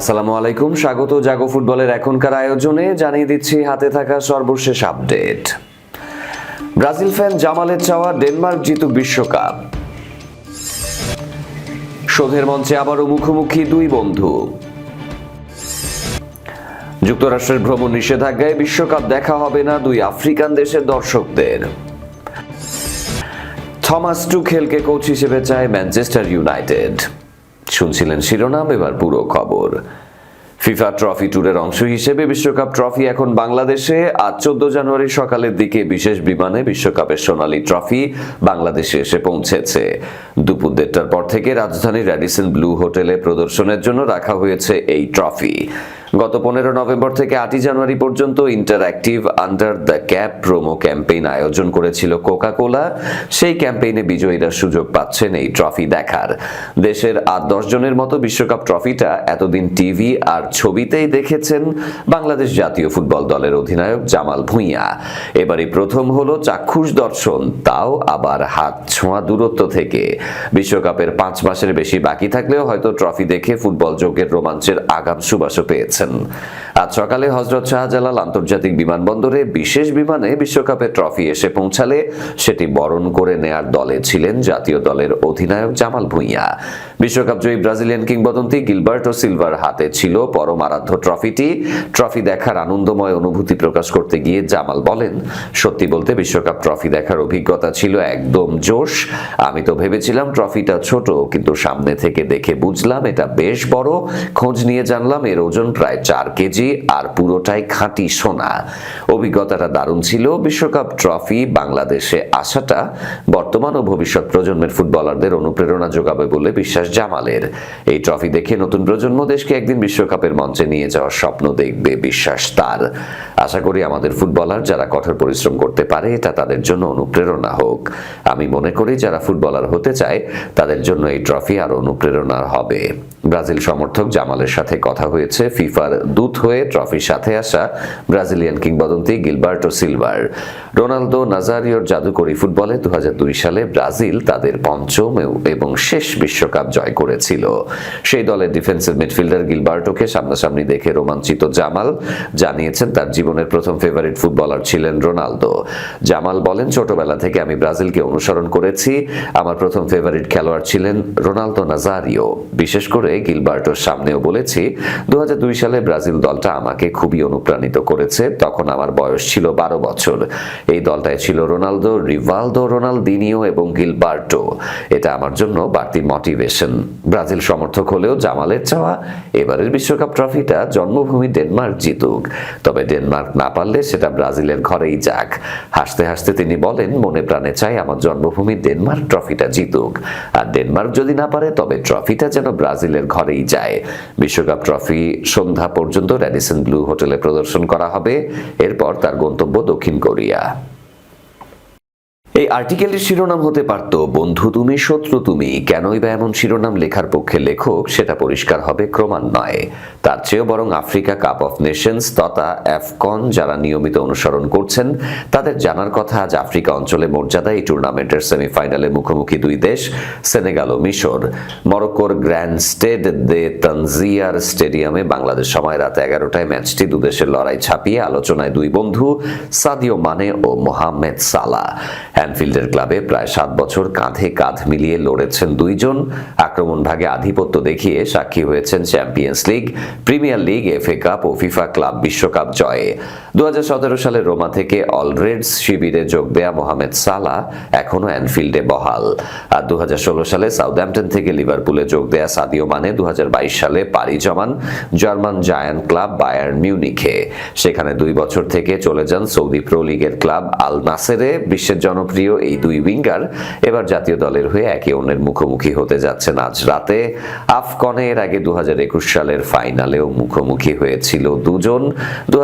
আসসালামু আলাইকুম। স্বাগত জাগো ফুটবলের এখনকার আয়োজনে। জানিয়ে দিচ্ছি, হাতে থাকা সর্বশেষ আপডেট। ব্রাজিল ফ্যান জামালের চাওয়া ডেনমার্ক জিতুক বিশ্বকাপ। শোধের মঞ্চে আবারও মুখোমুখি দুই বন্ধু। যুক্তরাষ্ট্রের ভ্রমণ নিষেধাজ্ঞায় বিশ্বকাপ দেখা হবে না দুই আফ্রিকান দেশের দর্শকদের। থমাস টু খেলকে কোচ হিসেবে চায় ম্যানচেস্টার ইউনাইটেড। শুনছিলেন শিরোনাম, এবার পুরো খবর। ফিফা ট্রফি ট্যুরের অংশ হিসেবে বিশ্বকাপ ট্রফি এখন বাংলাদেশে আজ চোদ্দ জানুয়ারি সকালের দিকে বিশেষ বিমানে বিশ্বকাপের সোনালী ট্রফি বাংলাদেশে এসে পৌঁছেছে। দুপুর দেড়টার পর থেকে রাজধানীর র্যাডিসন ব্লু হোটেলে প্রদর্শনের জন্য রাখা হয়েছে এই ট্রফি। গত পনেরো নভেম্বর থেকে আটই জানুয়ারি পর্যন্ত interactive under the cap promo campaign আয়োজন করেছিল কোকা কোলা সেই ক্যাম্পেইনে বিজয়ীরা সুযোগ পাচ্ছেন এই ট্রফি দেখার। দেশের আট দশ জনের মতো বিশ্বকাপ ট্রফিটা এতদিন টিভি আর ছবিতেই দেখেছেন বাংলাদেশ জাতীয় ফুটবল দলের অধিনায়ক জামাল ভুঁইয়া। এবারই প্রথম হলো চাক্ষুষ দর্শন, তাও আবার হাত ছোঁয়া দূরত্ব থেকে। বিশ্বকাপের পাঁচ মাসের বেশি বাকি থাকলেও হয়তো ট্রফি দেখে ফুটবল যোগের রোমাঞ্চের আগাম সুবাসও পেয়েছেন আজ সকালে হজরত শাহজালাল আন্তর্জাতিক বিমানবন্দরে বিশেষ বিমানে বিশ্বকাপে ট্রফি এসে পৌঁছালে সেটি বরণ করে নেয়ার দলে ছিলেন জাতীয় দলের অধিনায়ক জামাল ভুঁইয়া। বিশ্বকাপ জয়ী ব্রাজিলিয়ান কিংবদন্তি গিলবার্টো সিলভার হাতে ছিল পরম আরাধ্য ট্রফিটি। ট্রফি দেখার আনন্দময় অনুভূতি প্রকাশ করতে গিয়ে জামাল বলেন, সত্যি বলতে বিশ্বকাপ ট্রফি দেখার অভিজ্ঞতা ছিল একদম জোশ। আমি তো ভেবেছিলাম ট্রফিটা ছোট, কিন্তু সামনে থেকে দেখে বুঝলাম এটা বেশ বড়। খোঁজ নিয়ে জানলাম এর ওজন প্রায় চার কেজি। আর পুরোটাই খাঁটি সোনা। অভিজ্ঞতাটা দারুণ ছিল। বিশ্বকাপ ট্রফি বাংলাদেশে আসাটা বর্তমান ও ভবিষ্যৎ প্রজন্মের ফুটবলারদের অনুপ্রেরণা যোগাবে বলে বিশ্বাস জামালের। এই ট্রফি দেখে নতুন প্রজন্ম দেশকে একদিন বিশ্বকাপের মঞ্চে নিয়ে যাওয়ার স্বপ্ন দেখবে বিশ্বাস তার। আশা করি আমাদের ফুটবলার যারা কঠোর পরিশ্রম করতে পারে, এটা তাদের জন্য অনুপ্রেরণা হোক। আমি মনে করি যারা ফুটবলার হতে চায়, তাদের জন্য এই ট্রফি আরও অনুপ্রেরণার হবে। ব্রাজিল সমর্থক জামালের সাথে কথা হয়েছে, ফিফার দূত হয়ে ট্রফির সাথে আসা ব্রাজিলিয়ান কিংবদন্তি গিলবার্টো সিলভার। রোনালদো নাজারিওর জাদুকরী ফুটবলে দু সালে ব্রাজিল তাদের পঞ্চম এবং শেষ বিশ্বকাপ জয় করেছিল। সেই দলের ডিফেন্সিভ মিডফিল্ডার গিলবার্টোকে সামনাসামনি দেখে রোমাঞ্চিত জামাল জানিয়েছেন তার জীবনের প্রথম ফেভারিট ফুটবলার ছিলেন রোনালদো। জামাল বলেন, ছোটবেলা থেকে আমি ব্রাজিলকে অনুসরণ করেছি। আমার প্রথম ফেভারিট খেলোয়াড় ছিলেন রোনালদো নাজারিও। বিশেষ করে গিলবার্টোর সামনেও বলেছি দু হাজার দুই সালে ব্রাজিল দলটা আমাকে খুবই অনুপ্রাণিত করেছে। তখন আমার বয়স ছিল বারো বছর। এই দলটায় ছিল রোনালদো, রিভালদো, রোনালদিনিও এবং গিলবার্টো। এটা আমার জন্য বাড়তি মোটিভেশন। ব্রাজিল সমর্থক হলেও জামালের চাওয়া, এবারের বিশ্বকাপ ট্রফিটা জন্মভূমি ডেনমার্ক জিতুক। তবে ডেনমার্ক না পারলে সেটা ব্রাজিলের ঘরেই যাক। হাসতে হাসতে তিনি বলেন, মনে প্রাণে চাই আমার জন্মভূমি ডেনমার্ক ট্রফিটা জিতুক। আর ডেনমার্ক যদি না পারে, তবে ট্রফিটা যেন ব্রাজিলের ঘরেই যায়। বিশ্বকাপ ট্রফি সন্ধ্যা পর্যন্ত র্যাডিসন ব্লু হোটেলে প্রদর্শন করা হবে। এরপর তার গন্তব্য দক্ষিণ কোরিয়া। এই আর্টিকেলের শিরোনাম হতে পারত, বন্ধু তুমি, শত্রু তুমি, কেনই বা এমন শিরোনাম লেখার পক্ষে লেখক, সেটা পরিষ্কার হবে ক্রমান্বয়ে। তার চেয়েও বরং আফ্রিকা কাপ অফ নেশনস তথা অ্যাফকন যারা নিয়মিত অনুসরণ করছেন, তাদের জানার কথা আজ আফ্রিকা অঞ্চলে মর্যাদা এই টুর্নামেন্টের সেমিফাইনালে মুখোমুখি দুই দেশ, সেনেগাল ও মিশর। মরক্কোর গ্র্যান্ড স্টেড দে তানজিয়ার স্টেডিয়ামে বাংলাদেশ সময় রাত এগারোটায় ম্যাচটি দুদেশের লড়াই ছাপিয়ে আলোচনায় দুই বন্ধু, সাদিও মানে ও মোহাম্মেদ সালা হ্যানফিল্ডের ক্লাবে প্রায় সাত বছর কাঁধে কাঁধ মিলিয়ে লড়েছেন দুইজন। আক্রমণ ভাগে আধিপত্য দেখিয়ে সাক্ষী হয়েছেন Champions League, Premier League, FA Cup ও ফিফা ক্লাব বিশ্বকাপ জয়ে। দুহাজার সতেরো সালে রোমা থেকে অলরেডস শিবিরে যোগ দেয়া মোহামেদ সালা এখনও অ্যানফিল্ডে বহাল। আর দু হাজার ষোলো সালে সাউথহ্যাম্পটন থেকে লিভারপুলে যোগ দেয়া সাদিও মানে দু হাজার বাইশ সালে পাড়ি জমান জার্মান জায়ান্ট ক্লাব বায়ার মিউনিখে। সেখানে দুই বছর থেকে চলে যান সৌদি প্রো লিগের ক্লাব আল নাসেরে, বিশ্বের জনপ্রিয় এই দুই উইঙ্গার এবার জাতীয় দলের হয়ে একে অন্যের মুখোমুখি হতে যাচ্ছেন আজ রাতে। আফকনে এর আগে দু সালের ফাইনালেও মুখোমুখি হয়েছিল দুজন। দু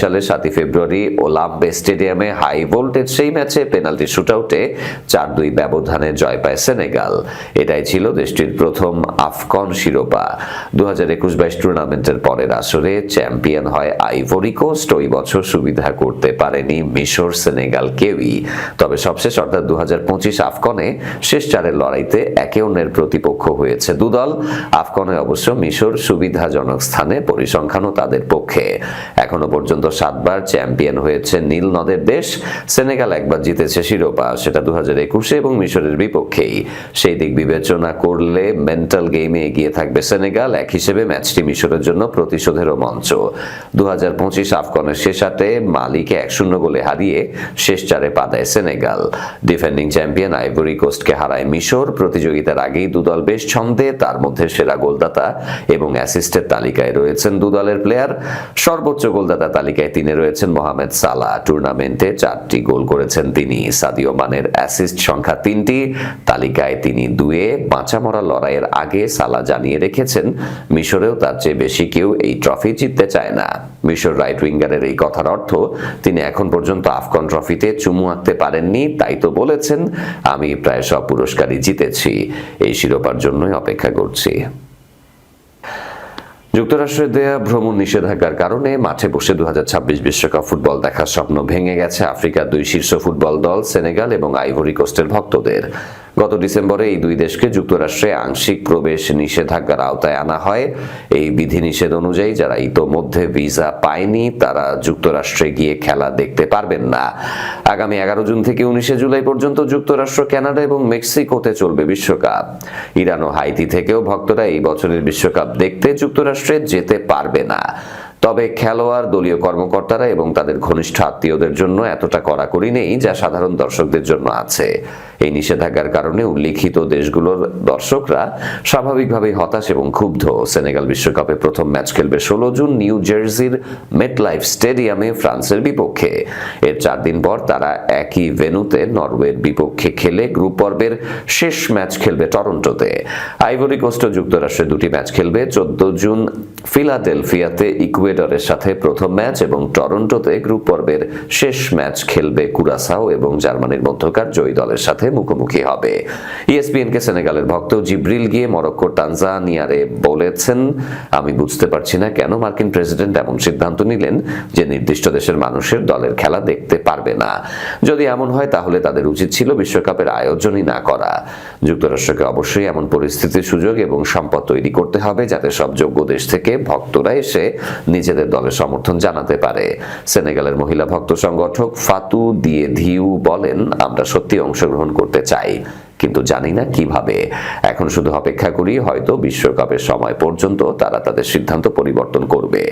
সালের সাতই ফেব্রুয়ারি ওলাম্বে স্টেডিয়ামে হাই ভোল্টেজ সেই ম্যাচে পেনাল্টি শুটআউটে চার দুই ব্যবধানে জয় পায় সেনেগাল। এটাই ছিল দেশটির প্রথম আফকন শিরোপা। দু হাজার একুশ বাইশ টুর্নামেন্টের পরের আসরে চ্যাম্পিয়ন হয় আইভরি কোস্ট। ওই বছর সুবিধা করতে পারেনি মিশর সেনেগাল কেউই। তবে সবশেষ, অর্থাৎ দু হাজার আফকনে শেষ চারের লড়াইতে একে অন্যের প্রতিপক্ষ হয়েছে দুদল। আফকনে অবশ্য মিশর সুবিধাজনক স্থানে পরিসংখ্যানও তাদের পক্ষে। এখনও পর্যন্ত সাতবার চ্যাম্পিয়ন হয়েছে নীল নদের দেশ। সেনেগাল একবার জিতেছে শিরোপা, সেটা দু হাজার একুশে এবং মিশরের বিপক্ষেই। সেই দিক বিবেচনা করলে মেন্টাল গেমে এগিয়ে থাকবে সেনেগাল। এক হিসেবে ম্যাচটি মিশরের জন্য প্রতিশোধেরও মঞ্চ। দু হাজার পঁচিশ আফগানের শেষ আটে মালিকে এক শূন্য গোলে হারিয়ে শেষ চারে পা দেয় সেনেগাল। ডিফেন্ডিং চ্যাম্পিয়ন আইভরি কোস্টকে হারায় মিশর। প্রতিযোগিতার আগেই দুদল বেশ ছন্দে, তার মধ্যে সেরা গোলদাতা এবং অ্যাসিস্টের তালিকায় রয়েছেন দুদলের প্লেয়ার সর্বোচ্চ গোলদাতা তালিকায় তিনি রয়েছেন মোহামেদ সালা টুর্নামেন্টে চারটি গোল করেছেন তিনি। সাদিও মানের অ্যাসিস্ট সংখ্যা তিনটি। তালিকায় তিনি দুয়ে বাঁচা মরা লড়াইয়ের আগে সালা জানিয়ে রেখেছেন, মিশরেও তার চেয়ে বেশি কেউ এই ট্রফি জিততে চায় না। মিশর রাইট উইঙ্গারের এই কথার অর্থ, তিনি এখন পর্যন্ত আফগান ট্রফিতে চুমু আঁকতে পারেননি, তাই তো বলেছেন, আমি প্রায় সব পুরস্কারই জিতেছি, এই শিরোপার জন্যই অপেক্ষা করছি। যুক্তরাষ্ট্রের দেয়া ভ্রমণ নিষেধাজ্ঞার কারণে মাঠে বসে দু বিশ্বকাপ ফুটবল দেখার স্বপ্ন ভেঙে গেছে আফ্রিকার দুই শীর্ষ ফুটবল দল, সেনেগাল এবং আইভরি কোস্টের ভক্তদের। গত ডিসেম্বরে এই দুই দেশকে যুক্তরাষ্ট্রে আংশিক প্রবেশ নিষেধাজ্ঞার আওতায় আনা হয়। এই বিধিনিষেধ অনুযায়ী যারা ইতোমধ্যে ভিসা পায়নি, তারা যুক্তরাষ্ট্রে গিয়ে খেলা দেখতে পারবেন না। আগামী এগারো জুন থেকে উনিশে জুলাই পর্যন্ত যুক্তরাষ্ট্র, কানাডা এবং মেক্সিকোতে চলবে বিশ্বকাপ। ইরান ও হাইতি থেকেও ভক্তরা এই বছরের বিশ্বকাপ দেখতে যুক্তরাষ্ট্রে যেতে পারবে না। তবে খেলোয়াড়, দলীয় কর্মকর্তারা এবং তাদের ঘনিষ্ঠ আত্মীয়দের জন্য এতটা কড়াকড়ি নেই যা সাধারণ দর্শকদের জন্য আছে। এই নিষেধাজ্ঞার কারণে উল্লিখিত দেশগুলোর দর্শকরা স্বাভাবিকভাবেই হতাশ এবং ক্ষুব্ধ। সেনেগাল বিশ্বকাপে প্রথম ম্যাচ খেলবে ষোলো জুন নিউ জার্সির মেটলাইফ স্টেডিয়ামে ফ্রান্সের বিপক্ষে। এর চার দিন পর তারা একই ভেনুতে নরওয়ের বিপক্ষে খেলে গ্রুপ পর্বের শেষ ম্যাচ খেলবে টরন্টোতে। আইভরি কোস্ট যুক্তরাষ্ট্রে দুটি ম্যাচ খেলবে। চোদ্দ জুন ফিলাডেলফিয়াতে ইকুয়েডরের সাথে প্রথম ম্যাচ এবং টরন্টোতে গ্রুপ পর্বের শেষ ম্যাচ খেলবে কুরাসাও এবং জার্মানির মধ্যকার জয়ী দলের সাথে মুখোমুখি হবে। ইএসপিএনকে সেনেগালের ভক্ত জিব্রিল গিয়ে মরক্কোর তানজানিয়ারে বলেছেন, আমি বুঝতে পারছি না কেন মার্কিন প্রেসিডেন্ট এমন সিদ্ধান্ত নিলেন যে নির্দিষ্ট দেশের মানুষের দলের খেলা দেখতে পারবে না। যদি এমন হয়, তাহলে তাদের উচিত ছিল বিশ্বকাপের আয়োজনই না করা। যুক্তরাষ্ট্রকে অবশ্যই এমন পরিস্থিতির সুযোগ এবং সম্পদ তৈরি করতে হবে যাতে সব যোগ্য দেশ থেকে ভক্তরা এসে নিজেদের দলের সমর্থন জানাতে পারে। সেনেগালের মহিলা ভক্ত সংগঠক ফাতু দিয়ে ধিউ বলেন, আমরা সত্যি অংশগ্রহণ করতে চাই। কিন্তু জানি না কীভাবে। এখন শুধু অপেক্ষা করি, হয়তো বিশ্বকাপের সময় পর্যন্ত তারা তাদের সিদ্ধান্ত পরিবর্তন করবে।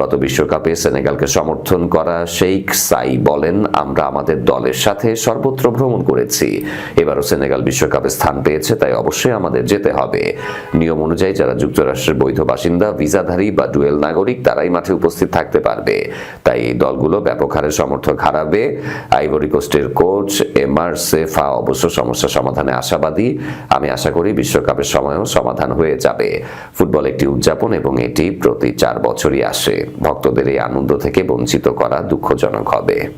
গত বিশ্বকাপে সেনেগালকে সমর্থন করা শেখ সাই বলেন, আমরা আমাদের দলের সাথে সর্বত্র ভ্রমণ করেছি। এবারও সেনেগাল বিশ্বকাপে স্থান পেয়েছে, তাই অবশ্যই আমাদের যেতে হবে। নিয়ম অনুযায়ী যারা যুক্তরাষ্ট্রের বৈধ বাসিন্দা, ভিসাধারী বা ডুয়েল নাগরিক, তারাই মাঠে উপস্থিত থাকতে পারবে। তাই এই দলগুলো ব্যাপক হারে সমর্থক হারাবে। আইভরি কোস্টের কোচ এমআর সেফা অবশ্য সমস্যা সমাধানে আশাবাদী। আমি আশা করি বিশ্বকাপের সময়ও সমাধান হয়ে যাবে। ফুটবল একটি উদযাপন এবং এটি প্রতি চার বছরই আসে। ভক্তদের এই আনন্দ থেকে বঞ্চিত করা দুঃখজনক হবে।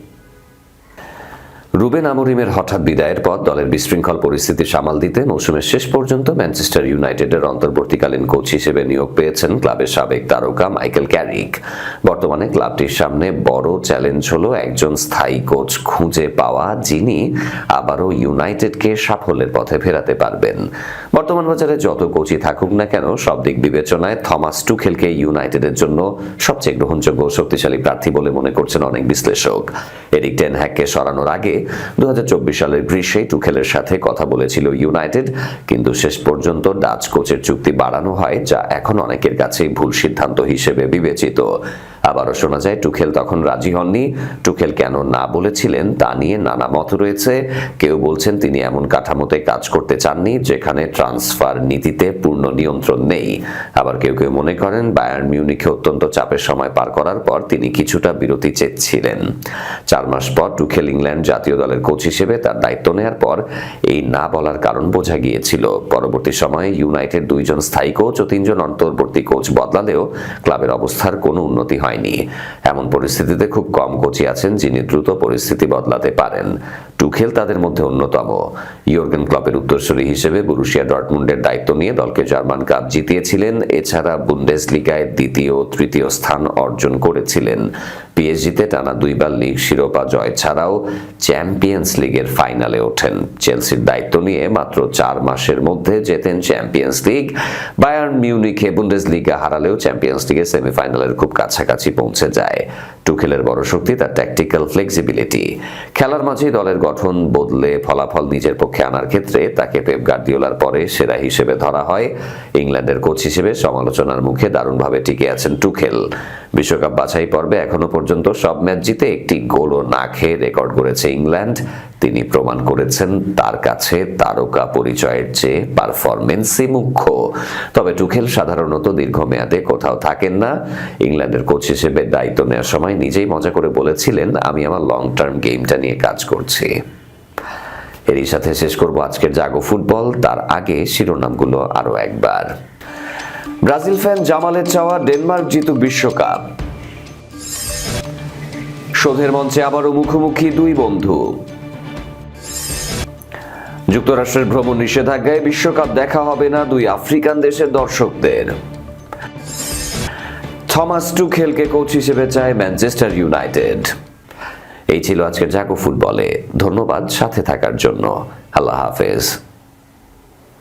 রুবেন আমরিমের হঠাৎ বিদায়ের পর দলের বিশৃঙ্খল পরিস্থিতি সামাল দিতে মৌসুমের শেষ পর্যন্ত ম্যানচেস্টার ইউনাইটেডের অন্তর্বর্তীকালীন কোচ হিসেবে নিয়োগ পেয়েছেন ক্লাবের সাবেক তারকা মাইকেল ক্যারিক। বর্তমানে ক্লাবটির সামনে বড় চ্যালেঞ্জ হলো একজন স্থায়ী কোচ খুঁজে পাওয়া, যিনি আবারও ইউনাইটেডকে সাফল্যের পথে ফেরাতে পারবেন। বর্তমান বাজারে যত কোচই থাকুক না কেন, সব দিক বিবেচনায় থমাস টুখেলকে ইউনাইটেডের জন্য সবচেয়ে গ্রহণযোগ্য শক্তিশালী প্রার্থী বলে মনে করছেন অনেক বিশ্লেষক। এরিক টেন হ্যাককে সরানোর আগে দু হাজার চব্বিশ সালের গ্রীষ্মে টুখেলের সাথে কথা বলেছিল ইউনাইটেড, কিন্তু শেষ পর্যন্ত ডাচ কোচের চুক্তি বাড়ানো হয়, যা এখন অনেকের কাছেই ভুল সিদ্ধান্ত হিসেবে বিবেচিত। আবারও শোনা যায়, টুখেল তখন রাজি হননি। টুখেল কেন না বলেছিলেন তা নিয়ে নানা মত রয়েছে। কেউ বলছেন তিনি এমন কাঠামোতে কাজ করতে চাননি, যেখানে ট্রান্সফার নীতিতে পূর্ণ নিয়ন্ত্রণ নেই। আবার কেউ কেউ মনে করেন, বায়ার্ন মিউনিখে অত্যন্ত চাপের সময় পার করার পর তিনি কিছুটা বিরতি চেয়েছিলেন। চার মাস পর টুখেল ইংল্যান্ড জাতীয় দলের কোচ হিসেবে তার দায়িত্ব নেয়ার পর এই না বলার কারণ বোঝা গিয়েছিল। পরবর্তী সময়ে ইউনাইটেড দুইজন স্থায়ী কোচ ও তিনজন অন্তর্বর্তী কোচ বদলালেও ক্লাবের অবস্থার কোনো উন্নতি হয়নি। এমন পরিস্থিতিতে খুব কম কোচই আছেন যিনি দ্রুত পরিস্থিতি বদলাতে পারেন। টুখেল তাদের মধ্যে অন্যতম। ইয়র্গেন ক্লপের উত্তরসূরি হিসেবে বুরুশিয়া ডটমুন্ডের দায়িত্ব নিয়ে দলকে জার্মান কাপ জিতিয়েছিলেন, এছাড়া বুন্ডেসলিগায় দ্বিতীয় ও তৃতীয় স্থান অর্জন করেছিলেন। পিএসজিতে টানা দুইবার লিগ শিরোপা জয় ছাড়াও চ্যাম্পিয়ন্স লিগের ফাইনালে ওঠেন। চেলসির দায়িত্ব নিয়ে মাত্র চার মাসের মধ্যে জেতেন চ্যাম্পিয়ন্স লিগ। বায়ার্ন মিউনিখে বুন্ডেসলিগা হারালেও চ্যাম্পিয়ন্স লিগের সেমিফাইনালের খুব কাছাকাছি পৌঁছে যায়। টুখেলের বড় শক্তি, তার ট্যাকটিক্যাল ফ্লেক্সিবিলিটি খেলার মাঝেই দলের গঠন বদলে ফলাফল নিজের পক্ষে আনার ক্ষেত্রে তাকে পেপ গার্দিওলার পরে সেরা হিসেবে ধরা হয়। ইংল্যান্ডের কোচ হিসেবে সমালোচনার মুখে দারুণভাবে টিকে আছেন টুখেল বিশ্বকাপ বাছাই পর্বে এখনও পর্যন্ত সব ম্যাচ জিতে একটি গোলও না খেয়ে রেকর্ড করেছে ইংল্যান্ড। তিনি প্রমাণ করেছেন তার কাছে তারকা পরিচয়ের চেয়ে পারফরমেন্সই মুখ্য। তবে টুখেল সাধারণত দীর্ঘমেয়াদে কোথাও থাকেন না। ইংল্যান্ডের কোচ হিসেবে দায়িত্ব নেওয়ার সময় নিজেই মজা করে বলেছিলেন, আমি আমার লং টার্ম গেমটা নিয়ে কাজ করছি। এরই সাথে শেষ করব আজকের জাগো ফুটবল। তার আগে শিরোনামগুলো আরও একবার। ব্রাজিল ফ্যান জামালের চাওয়া ডেনমার্ক জিতুক বিশ্বকাপ। শোধের মঞ্চে আবারও মুখোমুখি দুই বন্ধু। যুক্তরাষ্ট্রের ভ্রমণ নিষেধাজ্ঞায় বিশ্বকাপ দেখা হবে না দুই আফ্রিকান দেশের দর্শকদের। থমাস টু খেলকে কোচ হিসেবে চায় ম্যানচেস্টার ইউনাইটেড। এই ছিল আজকের জাগো ফুটবলে। ধন্যবাদ সাথে থাকার জন্য। আল্লাহ হাফেজ।